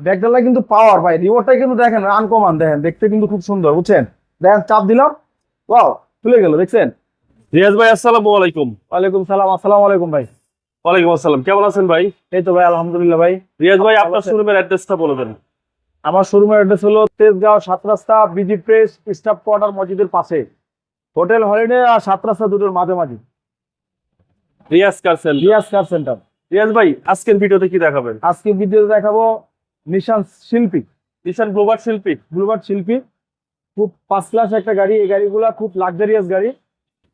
ব্যাকডালা কিন্তু পাওয়ার ভাই রিমোটটা কিন্তু দেখেন আনকমান দেখেন দেখতে কিন্তু খুব সুন্দর বুঝছেন? দেখেন চাপ দিলাম ওয়াও খুলে গেল দেখছেন? রিয়াজ ভাই আসসালামু আলাইকুম। ওয়ালাইকুম সালাম আসসালামু আলাইকুম ভাই। ওয়ালাইকুম আসসালাম কেমন আছেন ভাই? এই তো ভাই আলহামদুলিল্লাহ ভাই। রিয়াজ ভাই আপনার? শোরুমের অ্যাড্রেসটা বলে দেন। আমার শোরুমের অ্যাড্রেস হলো তেজগাঁও সাত রাস্তা বিজি প্রেস স্টাফ কোয়ার্টার মসজিদের পাশে। হোটেল হলিডে আর সাত রাস্তা দুটোর মাঝামাঝি। Riyaz car centre Riyaz car centre Riyaz ভাই আজকের ভিডিওতে কি দেখাবেন? আজকে ভিডিওতে দেখাবো নিশান শিল্পী। নিশান গ্লোবাল শিল্পী। ব্লুবার্ড শিল্পী। খুব ফার্স্ট ক্লাস একটা গাড়ি। এই গাড়িগুলা খুব লাক্সারিয়াস গাড়ি।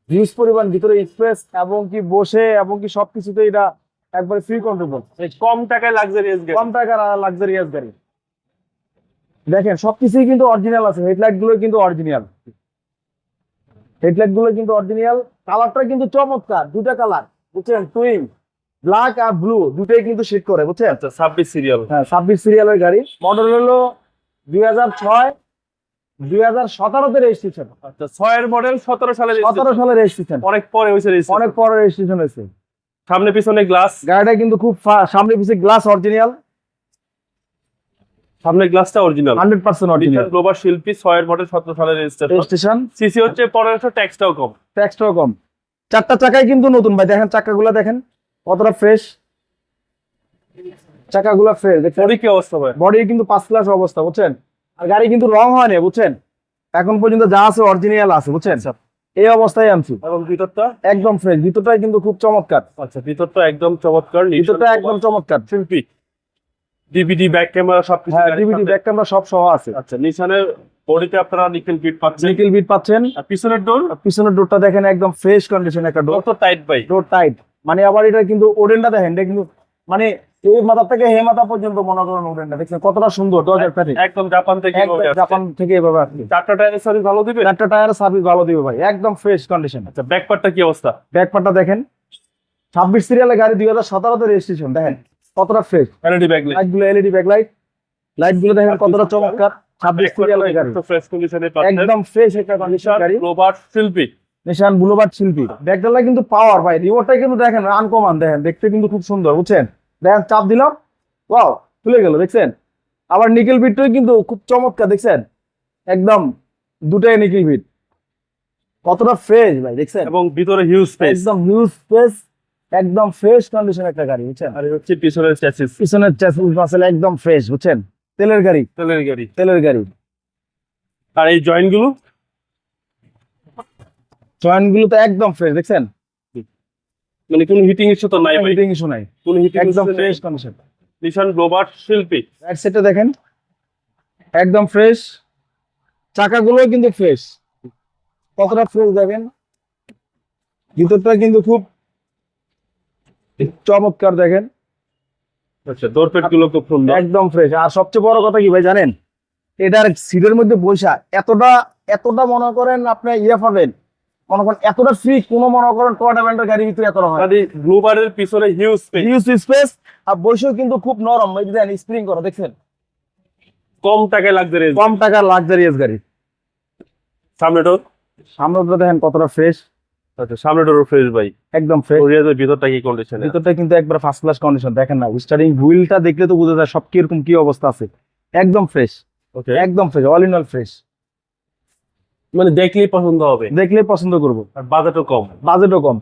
হিউজ পরিমাণ ভিতরে স্পেস এবং কি বসে এবং কি সবকিছুতে এটা একবারে ফ্রি কন্ট্রোল কম টাকায় লাক্সারিয়াস গাড়ি। কম টাকার লাক্সারিয়াস গাড়ি। দেখেন সবকিছুই কিন্তু অরিজিনাল আছে। হেডলাইটগুলো কিন্তু অরিজিনাল হেডলাইটগুলো কিন্তু অরিজিনাল কালারটা কিন্তু চমৎকার। দুটা কালার বুঝছেন? টুইন ব্ল্যাক আর ব্লু দুটোই কিন্তু শীট করে বুঝছেন? আচ্ছা ছাব্বিশ সিরিয়াল হ্যাঁ ছাব্বিশ সিরিয়ালের গাড়ি। মডেল হলো দুই হাজার ছয় দুই হাজার সতেরোতে রেজিস্ট্রেশন আচ্ছা ছয়ের মডেল সতেরো সালের সতেরো সালে রেজিস্ট্রেশন অনেক পরে হয়েছে। অনেক পরে রেজিস্ট্রেশন হয়েছে। সামনে পিছনে গ্লাস গাড়িটা কিন্তু খুব সামনে পিছিয়ে গ্লাস অরিজিনাল সামনে গ্লাসটা original hundred percent original global Sylphy ছয়ের মডেল সতেরো সালের রেজিস্ট্রেশন সিসি হচ্ছে পনেরোশো ট্যাক্সটাও কম। ট্যাক্সটাও কম। চারটা চাকাই কিন্তু নতুন ভাই। দেখেন চাকাগুলো দেখেন। কতটা ফ্রেশ চাকাগুলো ফ্রেশ বডি কি অবস্থা ভাই? বডি কিন্তু পাঁচ ক্লাস অবস্থা বুঝছেন? আর গাড়ি কিন্তু রং হয়নি বুঝছেন? এখন পর্যন্ত যা আছে অরিজিনাল আছে বুঝছেন? এই অবস্থায় আনছি। এবং ভিতরটা? একদম ফ্রেশ ভিতরটাই কিন্তু খুব চমৎকার। আচ্ছা ভিতরটা একদম চমৎকার ভিতরটা একদম চমৎকার। শিল্পী ডিভিডি ব্যাক ক্যামেরা হ্যাঁ গাড়ির ডিভিডি ব্যাক ক্যামেরা সব সহ আছে। আচ্ছা নিশানের বডিতে আপনারা নিকেল বিট পাচ্ছেন। নিকেল বিট পাচ্ছেন। আর পিছনের ডোর পিছনের ডোরটা দেখেন একদম ফ্রেশ কন্ডিশন একটা ডোর তো টাইট ভাই। ডোর টাইট মানে আবার এটা কিন্তু ওডেনটা দেখেন এটা কিন্তু মানে এই মাথা থেকে হে মাথা পর্যন্ত মনে করেন ওডেনটা। দেখছেন কতটা সুন্দর দরজার প্যাটে। একদম জাপান থেকে জাপান থেকে এভাবে আসছে। চারটা টায়ারের সার্ভিস ভালো দিবে? চারটা টায়ার সার্ভিস ভালো দিবে ভাই একদম ফ্রেশ কন্ডিশন আচ্ছা কি অবস্থা? ব্যাকপার্টটা দেখেন ছাব্বিশ সিরিয়ালের গাড়ি দুই হাজার সতেরোতে রেজিস্ট্রেশন দেখেন কতটা ফ্রেশ এলইডি ব্যাক লাইটগুলো এলইডি ব্যাক লাইট লাইটগুলো দেখেন কতটা চমৎকার ছাব্বিশ সিরিয়ালের গাড়ি। ফ্রেশ একদম ফ্রেশ একটা কন্ডিশন গাড়ি। শিল্পী নিশান বুলোবার্ড শিল্পী। ব্যাকডালা কিন্তু পাওয়ার ভাই রিমোটটা কিন্তু দেখেন আনকমান দেখেন দেখতে কিন্তু খুব সুন্দর বুঝছেন? দেখেন চাপ দিলাম ওয়াও খুলে গেল দেখছেন? আবার নিকেল বিটটাই কিন্তু খুব চমৎকার দেখছেন? একদম দুটাই নিকেল বিট কতটা ফ্রেশ ভাই দেখছেন? এবং ভিতরে হিউজ স্পেস একদম হিউজ স্পেস একদম ফ্রেশ কন্ডিশন একটা গাড়ি বুঝছেন? আর হচ্ছে পিছনের চ্যাসিস পিছনের চ্যাসিস মাসেল একদম ফ্রেশ বুঝছেন? তেলের গাড়ি। তেলের গাড়ি। তেলের গাড়ি। আর এই জয়েন্টগুলো? জয়েন্টগুলো তো একদম ফ্রেশ দেখছেন? মানে কোনো হিটিং ইস্যু তো নাই হিটিং ইস্যু নাই। কোনো হিটিং একদম fresh condition Nissan global Sylphy right দেখেন। একদম ফ্রেশ চাকাগুলো কিন্তু ফ্রেশ কতটা ফ্রেশ দেখেন? ভিতরটা কিন্তু খুব চমৎকার দেখেন। আচ্ছা দোরপেটগুলো খুব সুন্দর। একদম ফ্রেশ আর সবচেয়ে বড় কথা কি ভাই জানেন? এটার সিটের মধ্যে বৈশা এতটা এতটা মনে করেন আপনি ইয়ে পাবেন। মনে করেন এতটা ফ্রি কোনো মনে করেন টয়টা ব্যান্ডের গাড়ির ভিতরে এতটা হয়। মানে গ্লোবালের পিছনে হিউজ স্পেস হিউজ স্পেস আর বৈশাও কিন্তু খুব নরম। এই দেখেন স্প্রিং করা দেখছেন? কম টাকায় লাগজারি কম টাকার লাক্সারিয়াস গাড়ি। সামনে ডোর সামনেটা দেখেন কতটা ফ্রেশ আচ্ছা সামনে ডোর ফ্রেশ ভাই। একদম ফ্রেশ ওরিয়াজের ভিতরটা কি কন্ডিশনে ভিতরটা কিন্তু একবার ফার্স্ট ক্লাস কন্ডিশন দেখেন না স্টার্টিং হুইলটা দেখলে তো বোঝা যায় সব কীরকম কি অবস্থা আছে। একদম ফ্রেশ ওকে একদম fresh all in all fresh মানে দেখলেই পছন্দ হবে। দেখলে পছন্দ করব। আর বাজেটও কম। বাজেটও কম।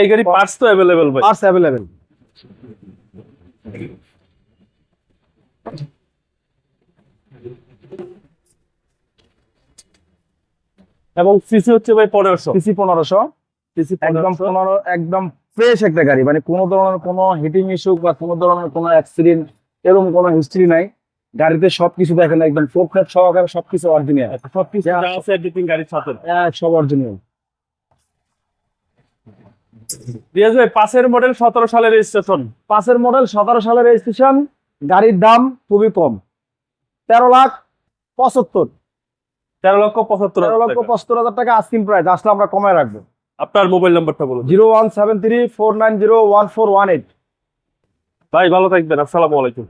এই গাড়ি পার্টস তো অ্যাভেলেবেল ভাই। পার্টস অ্যাভেলেবেল এবং সিসি হচ্ছে ভাই পনেরোশো। সিসি পনেরোশো। সিসি একদম পনেরো একদম ফ্রেশ একটা গাড়ি। মানে কোনো ধরনের কোনো হিটিং ইস্যু বা কোনো ধরনের কোনো অ্যাক্সিডেন্ট এরকম কোনো হিস্ট্রি নাই। গাড়িতে সবকিছু দেখেন একদম ফোকনেট সহকারে সবকিছু অরিজিনাল সবকিছু যা আছে এভরিথিং গাড়ির সাথে। সব অরিজিনাল রিয়াজ ভাই পাশের মডেল সতেরো সালের রেজিস্ট্রেশন পাঁচের মডেল সতেরো সালের রেজিস্ট্রেশন গাড়ির দাম খুবই কম। তেরো লাখ পঁচাত্তর। তেরো লক্ষ পঁচাত্তর তেরো লক্ষ। পঁচাত্তর হাজার টাকা আস্কিন প্রাইস আসলে আমরা কমায় রাখব। আপনার মোবাইল নাম্বারটা বলুন। Zero one seven three four nine zero one four one eight. ভাই ভালো থাকবেন আসসালামু আলাইকুম।